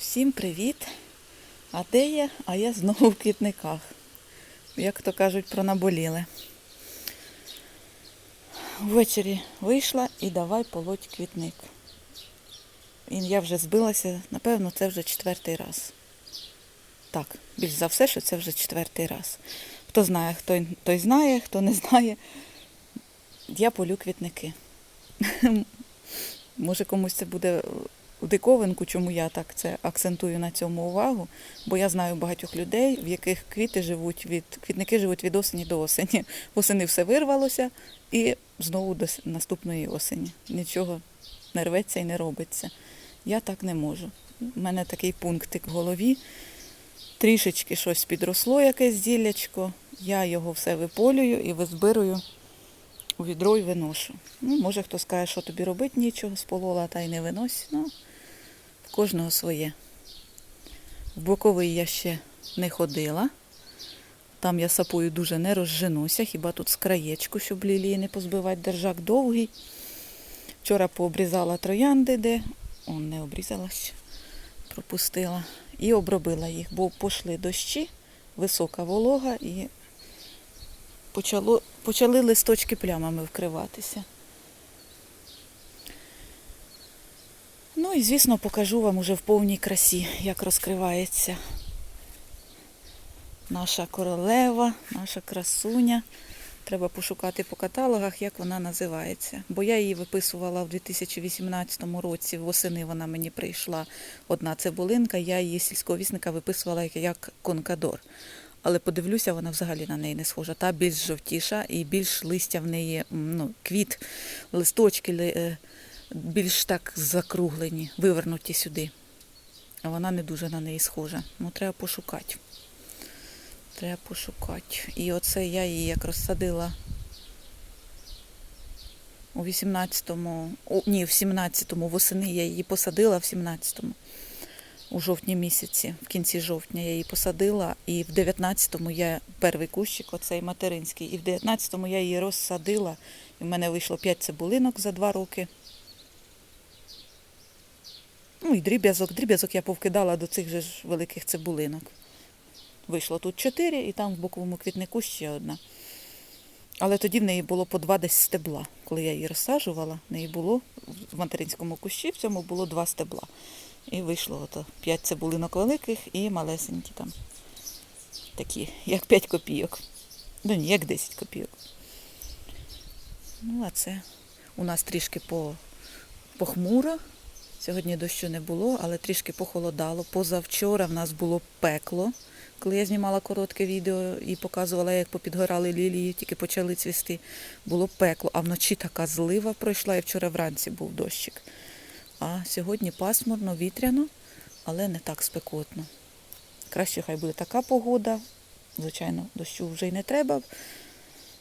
Всім привіт! А де я? А я знову в квітниках. Як то кажуть, пронаболіли. Ввечері вийшла і давай полоть квітник. І я вже збилася, напевно, це вже четвертий раз. Так, більш за все, що це вже четвертий раз. Хто знає, хто, той знає, хто не знає. Я полю квітники. Може комусь це буде в диковинку, чому я так це акцентую на цьому увагу, бо я знаю багатьох людей, в яких квіти живуть від квітники живуть від осені до осені. Восени все вирвалося і знову до наступної осені. Нічого не рветься і не робиться. Я так не можу. У мене такий пунктик в голові. Трішечки щось підросло, якесь зіллячко. Я його все виполюю і визбирую у відро і виношу. Ну, може хто скаже, що тобі робити нічого, сполола та й не винось. Ну, кожного своє. В боковий я ще не ходила. Там я сапою дуже не розженуся, хіба тут з краєчку, щоб лілії не позбивати, держак довгий. Вчора пообрізала троянди, де он не обрізалась, пропустила. І обробила їх, бо пішли дощі, висока волога і почало, почали листочки плямами вкриватися. Ну і, звісно, покажу вам уже в повній красі, як розкривається наша королева, наша красуня. Треба пошукати по каталогах, як вона називається. Бо я її виписувала в 2018 році, восени вона мені прийшла одна цибулинка, я її сільського вісника виписувала як- конкадор. Але подивлюся, вона взагалі на неї не схожа. Та більш жовтіша і більш листя в неї, ну, квіт, листочки ли- е, більш так закруглені, вивернуті сюди. А вона не дуже на неї схожа. Ну, треба пошукати. Треба пошукати. І оце я її як розсадила у 18-му, о, ні, в 17-му восени я її посадила в 17-му. У жовтні місяці, в кінці жовтня я її посадила, і в 19-му я перший кущик, оцей материнський, і в 19-му я її розсадила. І в мене вийшло 5 цибулинок за 2 роки. Ну і дріб'язок. Дріб'язок я повкидала до цих же ж великих цибулинок. Вийшло тут 4 і там в боковому квітнику ще одна. Але тоді в неї було по два десь стебла. Коли я її розсаджувала, в неї було в материнському кущі, в цьому було два стебла. І вийшло ото 5 цибулинок великих і малесенькі там. Такі, як 5 копійок. Ну ні, як 10 копійок. Ну, а це у нас трішки по, похмуро. Сьогодні дощу не було, але трішки похолодало. Позавчора в нас було пекло, коли я знімала коротке відео і показувала, як попідгорали лілії, тільки почали цвісти. Було пекло, а вночі така злива пройшла, і вчора вранці був дощик. А сьогодні пасмурно, вітряно, але не так спекотно. Краще хай буде така погода. Звичайно, дощу вже й не треба.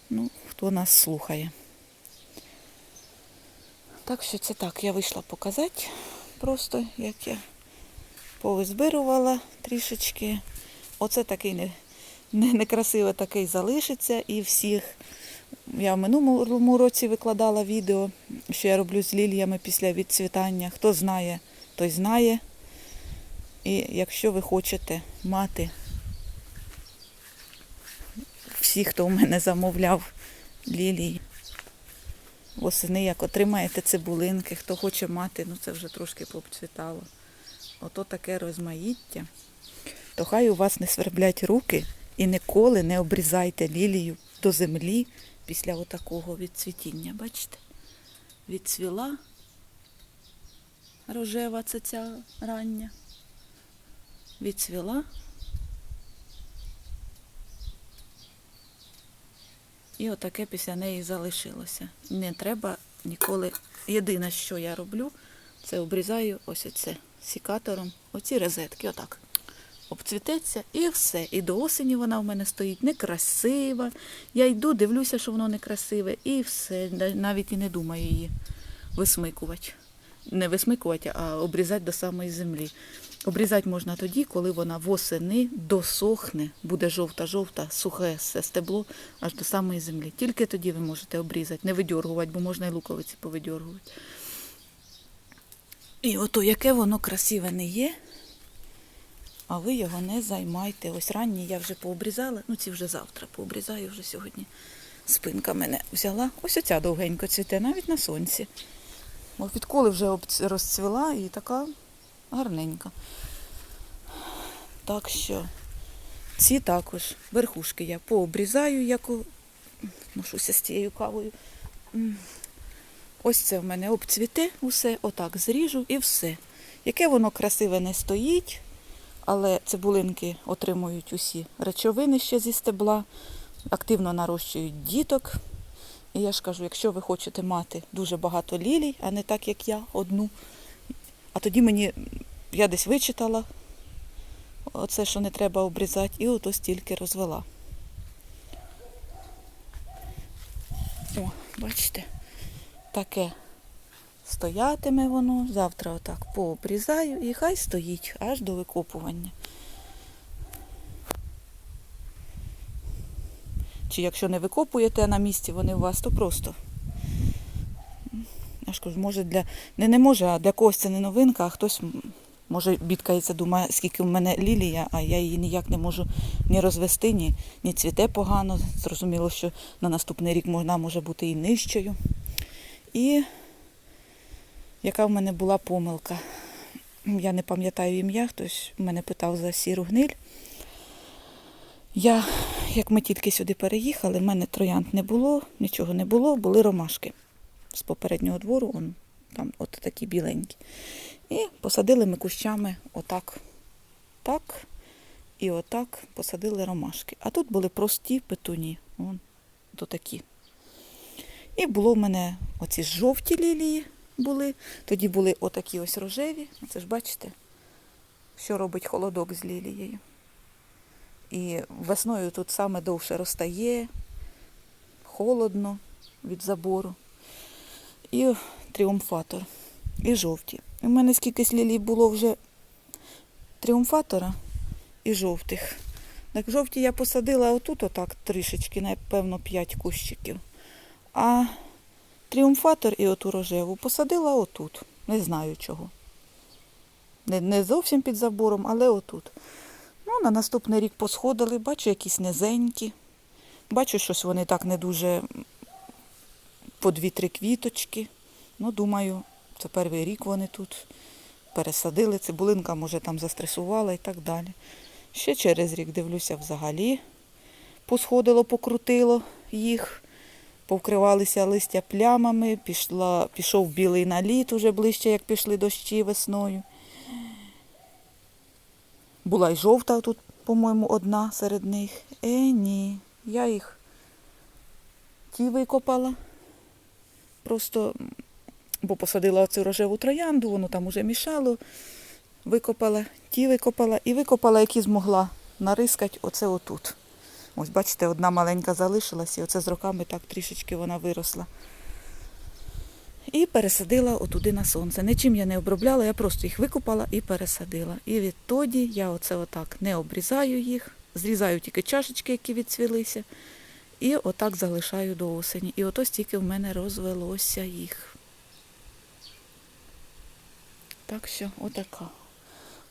Ну, хто нас слухає. Так що це так, я вийшла показати просто, як я повизбирувала трішечки. Оце такий не, не, некрасивий такий залишиться і всіх. Я в минулому році викладала відео, що я роблю з ліліями після відцвітання. Хто знає, той знає. І якщо ви хочете мати всі, хто у мене замовляв лілії, восени, як отримаєте цибулинки, хто хоче мати, ну це вже трошки пообцвітало. Ото таке розмаїття. То хай у вас не сверблять руки і ніколи не обрізайте лілію до землі після отакого відцвітіння. Бачите? Відцвіла рожева це ця рання. Відцвіла. І отаке після неї залишилося. Не треба ніколи. Єдине, що я роблю, це обрізаю ось оце сікатором, оці розетки, отак. Обцвітеться і все. І до осені вона в мене стоїть некрасива. Я йду, дивлюся, що воно некрасиве, і все. Навіть і не думаю її висмикувати. Не висмикувати, а обрізати до самої землі. Обрізати можна тоді, коли вона восени досохне, буде жовта-жовта, сухе все стебло аж до самої землі. Тільки тоді ви можете обрізати, не видьоргувати, бо можна і луковиці повидьоргувати. І ото яке воно красиве не є, А ви його не займайте. Ось ранні я вже пообрізала. Ну, ці вже завтра пообрізаю вже сьогодні. Спинка мене взяла. Ось оця довгенько цвіте, навіть на сонці. Відколи вже розцвіла і така гарненька. Так що ці також верхушки я пообрізаю, як ношуся з цією кавою. Ось це в мене обцвіте усе, отак зріжу і все. Яке воно красиве не стоїть, але цибулинки отримують усі речовини ще зі стебла, активно нарощують діток. І я ж кажу, якщо ви хочете мати дуже багато лілій, а не так, як я, одну. А тоді мені, я десь вичитала оце, що не треба обрізати, і ото стільки розвела. О, бачите, таке стоятиме воно. Завтра отак пообрізаю і хай стоїть аж до викопування. Чи якщо не викопуєте на місці вони у вас, то просто. Я ж кажу, може для. Не, не може, а для когось це не новинка, а хтось може бідкається, думає, скільки в мене лілія, а я її ніяк не можу ні розвести, ні, ні цвіте погано. Зрозуміло, що на наступний рік вона може бути і нижчою. І яка в мене була помилка. Я не пам'ятаю ім'я, хтось мене питав за сіру гниль. Я, як ми тільки сюди переїхали, в мене троянд не було, нічого не було, були ромашки з попереднього двору, он, там от такі біленькі. І посадили ми кущами отак, так, і отак посадили ромашки. А тут були прості петуні, вон, то такі. І було в мене оці жовті лілії були, тоді були отакі ось рожеві. Це ж бачите, що робить холодок з лілією. І весною тут саме довше розтає, холодно від забору. І тріумфатор, і жовті. У мене скільки лілій було вже тріумфатора і жовтих. Так жовті я посадила отут, отак трішечки, напевно, 5 кущиків. А тріумфатор і оту рожеву посадила отут. Не знаю чого. Не, не зовсім під забором, але отут. Ну, на наступний рік посходили, бачу якісь низенькі. Бачу, щось вони так не дуже по дві-три квіточки. Ну, думаю, це перший рік вони тут пересадили. Цибулинка, може, там застресувала і так далі. Ще через рік дивлюся взагалі. Посходило, покрутило їх, повкривалися листя плямами, пішла, пішов білий наліт уже ближче, як пішли дощі весною. Була й жовта тут, по-моєму, одна серед них. Е, ні. Я їх ті викопала. Просто, бо посадила оцю рожеву троянду, воно там уже мішало. Викопала, ті викопала і викопала, які змогла нарискати оце отут. Ось, бачите, одна маленька залишилась, і оце з роками так трішечки вона виросла. І пересадила отуди на сонце. Нічим я не обробляла, я просто їх викопала і пересадила. І відтоді я оце отак не обрізаю їх, зрізаю тільки чашечки, які відцвілися, і отак залишаю до осені. І ото стільки в мене розвелося їх. Так що отака.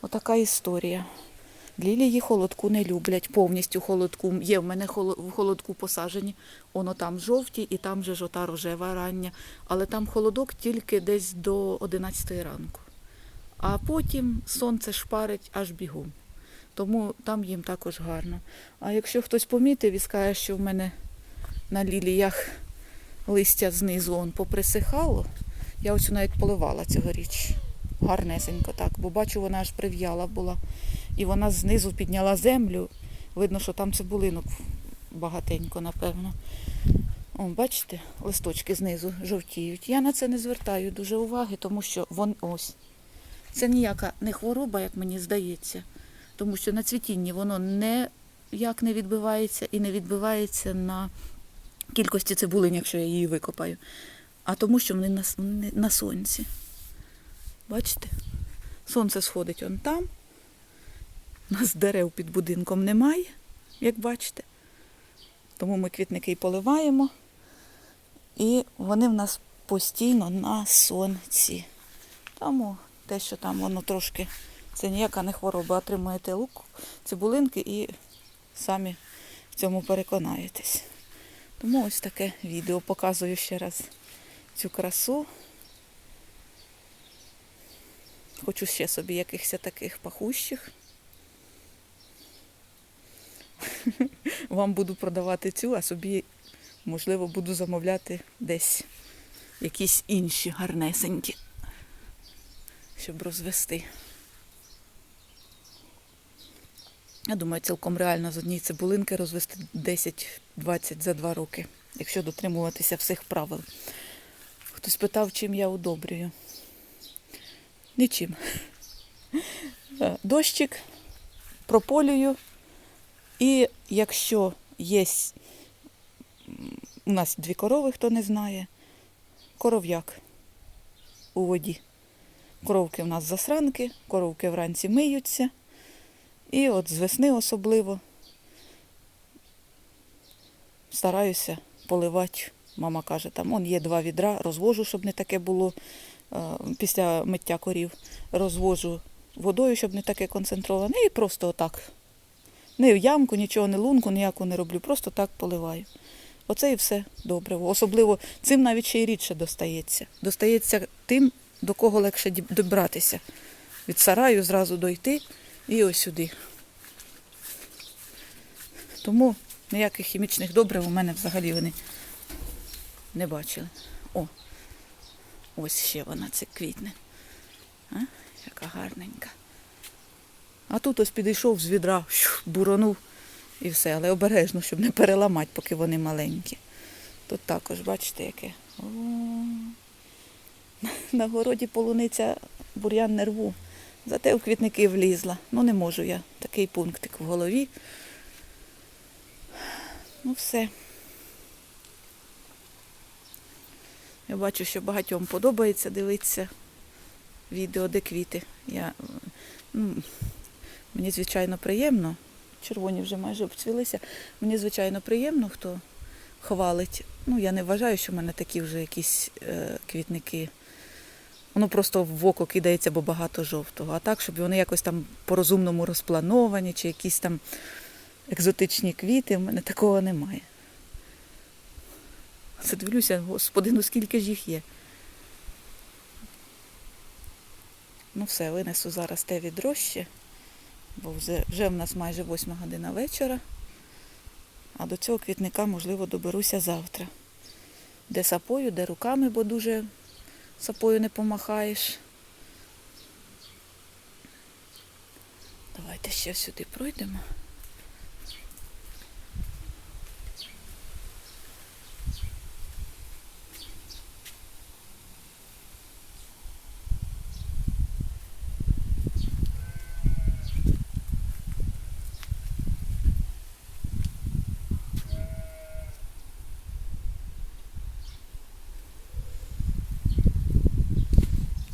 Отака історія. Лілії холодку не люблять, повністю холодку. Є в мене в холодку посажені. Воно там жовті і там же жота рожева рання. Але там холодок тільки десь до 11 ранку. А потім сонце шпарить аж бігом. Тому там їм також гарно. А якщо хтось помітив і скаже, що в мене на ліліях листя знизу он поприсихало, я ось навіть поливала цьогоріч. Гарнесенько так, бо бачу, вона аж прив'яла була. І вона знизу підняла землю. Видно, що там цибулинок багатенько, напевно. О, бачите, листочки знизу жовтіють. Я на це не звертаю дуже уваги, тому що вон ось. Це ніяка не хвороба, як мені здається, тому що на цвітінні воно ніяк не відбивається і не відбивається на кількості цибулин, якщо я її викопаю, а тому, що вони на, на сонці. Бачите? Сонце сходить он там. У нас дерев під будинком немає, як бачите. Тому ми квітники й поливаємо. І вони в нас постійно на сонці. Тому те, що там воно трошки Це ніяка не хвороба. Отримуєте лук, цибулинки і самі в цьому переконаєтесь. Тому ось таке відео показую ще раз цю красу. Хочу ще собі якихось таких пахущих. Вам буду продавати цю, а собі, можливо, буду замовляти десь якісь інші гарнесенькі, щоб розвести. Я думаю, цілком реально з однієї цибулинки розвести 10-20 за 2 роки, якщо дотримуватися всіх правил. Хтось питав, чим я удобрюю. Нічим. Е, Дощик, прополюю. І якщо є у нас дві корови, хто не знає, коров'як у воді. Коровки в нас засранки, коровки вранці миються. І от з весни особливо стараюся поливати. Мама каже, там он є два відра, розвожу, щоб не таке було е, після миття корів. Розвожу водою, щоб не таке концентроване. І просто отак. Не в ямку, нічого, не лунку, ніяку не роблю, просто так поливаю. Оце і все добре. Особливо цим навіть ще й рідше достається. Достається тим, до кого легше добратися. Від сараю зразу дойти і ось сюди. Тому ніяких хімічних добрив у мене взагалі вони не бачили. О, ось ще вона це квітне. А? Яка гарненька. А тут ось підійшов з відра, буронув і все, але обережно, щоб не переламати, поки вони маленькі. Тут також, бачите, яке. О, на городі полуниця бур'ян не рву. Зате в квітники влізла. Ну не можу я. Такий пунктик в голові. Ну все. Я бачу, що багатьом подобається дивитися відео, де квіти. Я, ну, мені, звичайно, приємно. Червоні вже майже обцвілися. Мені, звичайно, приємно, хто хвалить. Ну, я не вважаю, що в мене такі вже якісь е, квітники. Воно просто в око кидається, бо багато жовтого. А так, щоб вони якось там по-розумному розплановані, чи якісь там екзотичні квіти, в мене такого немає. Це дивлюся, господи, ну скільки ж їх є. Ну все, винесу зараз те відро бо вже, вже в нас майже восьма година вечора. А до цього квітника, можливо, доберуся завтра. Де сапою, де руками, бо дуже сапою не помахаєш. Давайте ще сюди пройдемо.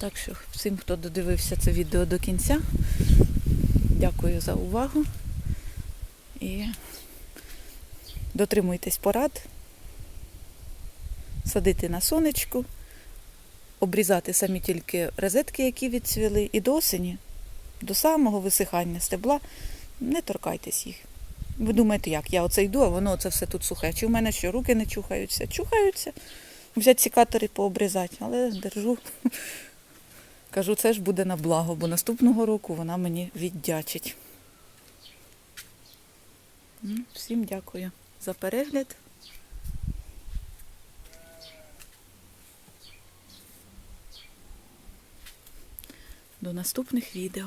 Так що всім, хто додивився це відео до кінця, дякую за увагу і дотримуйтесь порад, садити на сонечку, обрізати самі тільки розетки, які відцвіли, і до осені, до самого висихання стебла, не торкайтесь їх. Ви думаєте, як? Я оце йду, а воно оце все тут сухе. Чи в мене що, руки не чухаються? Чухаються. Взяти сікатори пообрізати, але держу. Кажу, це ж буде на благо, бо наступного року вона мені віддячить. Всім дякую за перегляд. До наступних відео.